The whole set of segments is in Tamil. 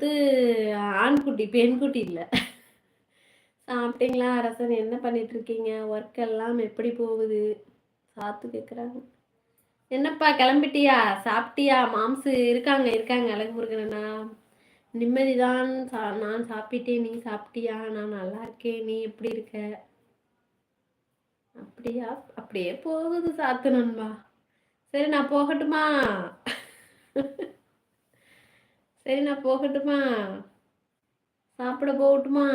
வந்து ஆண்குட்டி பெண்குட்டி இல்லை. சாப்பிட்டீங்களா அரசன்? என்ன பண்ணிட்டு இருக்கீங்க? ஒர்க் எல்லாம் எப்படி போகுது? சாத்து கேட்குறாங்க என்னப்பா கிளம்பிட்டியா? சாப்பிட்டியா? மாம்சு இருக்காங்க இருக்காங்க அழகு முருகனா நிம்மதிதான். சா நான் சாப்பிட்டேன் நீ சாப்பிட்டியா? நான் நல்லா இருக்கேன் நீ எப்படி இருக்க? அப்படியா? அப்படியே போகுது சாத்து நண்பா. சரி நான் போகட்டுமா? சரி நான் போகட்டுமா? சாப்பிட போகட்டுமா?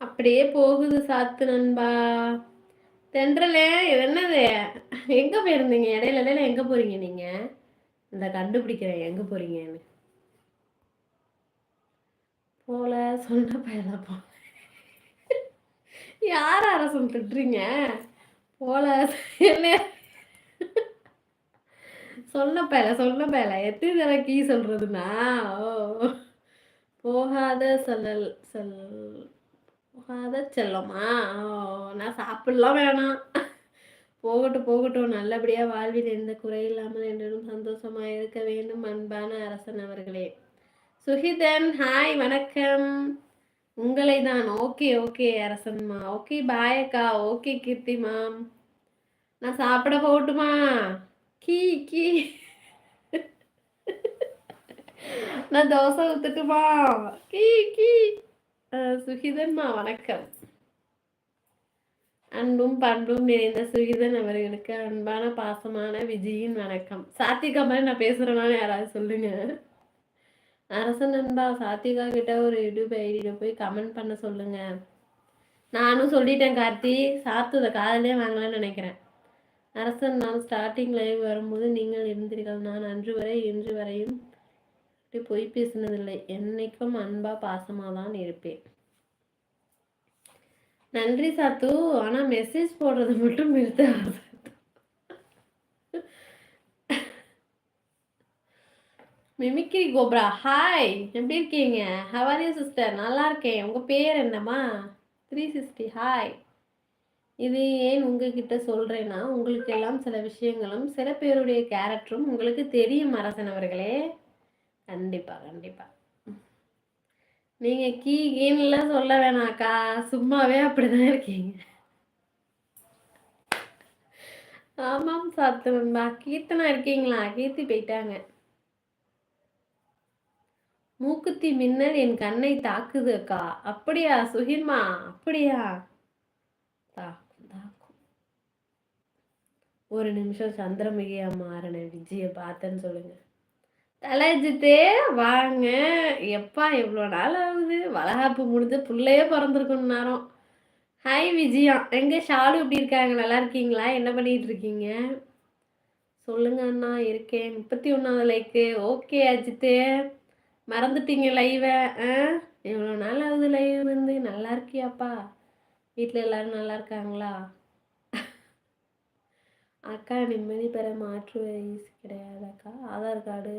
அப்படியே போகுது சாத்து நண்பா. தென்றலே என்னது? எங்க போயிருந்தீங்க? இடையில இடையில எங்க போறீங்க நீங்க? இந்த கண்டுபிடிக்கிறேன் எங்க போறீங்கன்னு. போல சொன்ன பயல போ. யார் அரசன் திட்டுறீங்க? போல என்ன? சொன்ன பயல சொன்ன பயல. எத்தனை தடவை கீ சொல்றதுன்னா? ஓ. போகாத சொல்லல் சொல் போகாத செல்லமா? ஓ நான் சாப்பிடலாம் வேணாம். போகட்டும் போகட்டும். நல்லபடியாக வாழ்வில் எந்த குறையில்லாமல் என்றும் சந்தோஷமாக இருக்க வேண்டும் அன்பான அரசன் அவர்களே. சுஹிதன் ஹாய் வணக்கம். உங்களை தான் ஓகே ஓகே அரசன்மா. ஓகே பாய் அக்கா. ஓகே கீர்த்தி மாம் நான் சாப்பிட போகட்டுமா? கீ கீ. நான் தோசை ஊத்துட்டுமா? கீ கீ. சுகிதன்மா வணக்கம். அன்பும் பண்பும் நிறைந்த சுகிதன் அவர்களுக்கு அன்பான பாசமான விஜயின் வணக்கம். சாத்திகா மாதிரி நான் பேசுறேனான்னு யாராவது சொல்லுங்க. அரசன் நண்பா சாத்திகா கிட்ட ஒரு யூடியூப் ஐடியில போய் கமெண்ட் பண்ண சொல்லுங்க. நானும் சொல்லிட்டேன் கார்த்தி. சாத்து இதை காதலே வாங்கலன்னு நினைக்கிறேன். அரசன் நான் ஸ்டார்டிங் லைவ் வரும்போது நீங்கள் இருந்தீர்கள். நான் அன்று வரை இன்று வரையும் அப்படி பொய் பேசினதில்லை. என்னைக்கும் அன்பா பாசமாக தான் இருப்பேன். நன்றி சாத்து. ஆனால் மெசேஜ் போடுறது மட்டும் நிறுத்த மிமிக்ரி கோப்ரா ஹாய் எப்படி இருக்கீங்க? ஹவாரியா சிஸ்டர் நல்லா இருக்கேன். உங்கள் பேர் என்னம்மா? த்ரீ சிக்ஸ்டி ஹாய் இது ஏன் உங்ககிட்ட சொல்கிறேன்னா உங்களுக்கு எல்லாம் சில விஷயங்களும் சில பேருடைய கேரக்டரும் உங்களுக்கு தெரியும் அரசன் அவர்களே. கண்டிப்பாக கண்டிப்பாக நீங்கள் கீ கீன்லாம் சொல்ல வேணாக்கா சும்மாவே அப்படிதான் இருக்கீங்க. ஆமாம் சாத்தனம்பா கீர்த்தனா இருக்கீங்களா? கீர்த்தி போயிட்டாங்க. மூக்குத்தி மின்னல் என் கண்ணை தாக்குது அக்கா. அப்படியா சுகிர்மா? அப்படியா? தாக்கும் தாக்கும். ஒரு நிமிஷம் சந்திரமுகியா மாறின விஜய பார்த்தேன்னு சொல்லுங்க. தலைஜித்தே வாங்க. எப்பா எவ்வளோ நாள் ஆகுது வளகாப்பு முடிஞ்சு பிள்ளையே பிறந்திருக்கணும் நேரம் ஹாய் விஜயா. எங்கே ஷாலு எப்படி இருக்காங்க? நல்லா இருக்கீங்களா? என்ன பண்ணிட்டு இருக்கீங்க? சொல்லுங்க அண்ணா இருக்கேன். முப்பத்தி ஒன்றாவது லைக்கு ஓகே அஜித்து. மறந்துட்டீங்க லைவை ஆ? எவ்வளோ நாள் ஆகுது லைவ் வந்து நல்லா இருக்கியாப்பா? வீட்டில் எல்லோரும் நல்லா இருக்காங்களா? அக்கா நிம்மதி பெற மாற்று வயசு கிடையாதாக்கா ஆதார் கார்டு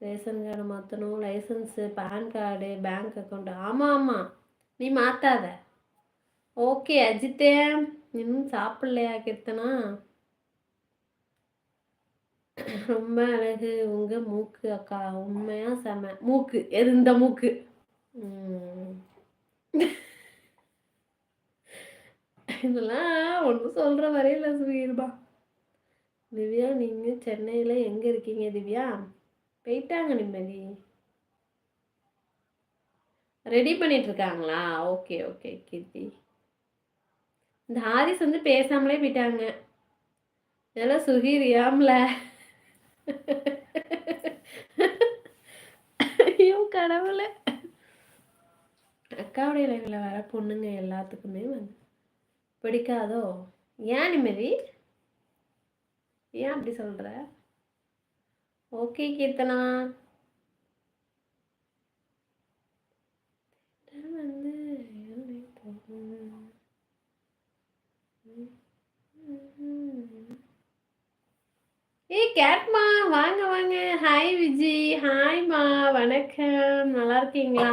ரேஷன் கார்டு மாற்றணும் licence PAN card bank account ஆமாம் ஆமாம் நீ மாற்றாத ஓகே அஜித்தே. இன்னும் சாப்பிட்லையா கீர்த்தனா? ரொம்ப அழகு. உங்கள் மூக்கு அக்கா உண்மையாக செம. மூக்கு எது இந்த மூக்கு இதெல்லாம் ஒன்றும் சொல்கிற வரையில் சுவீர்பா திவ்யா நீங்கள் சென்னையில் எங்கே இருக்கீங்க திவ்யா? போயிட்டாங்க நிம்மதி. ரெடி பண்ணிட்டு இருக்காங்களா? Okay okay Keerthi. இந்த ஹாரிஸ் வந்து பேசாமலே போயிட்டாங்க. இதெல்லாம் சுகீரியாம்ல. ஐயோ கடவுளை. அக்காவுடைய லைவில் வர பொண்ணுங்க எல்லாத்துக்குமே வந்து பிடிக்காதோ? ஏன் நிம்மதி ஏன் அப்படி சொல்கிற ஓகே கீர்த்தனா. வந்து ஏய் கேட்மா. வாங்க வாங்க. ஹாய் விஜி. ஹாய்மா வணக்கம். நல்லா இருக்கீங்களா?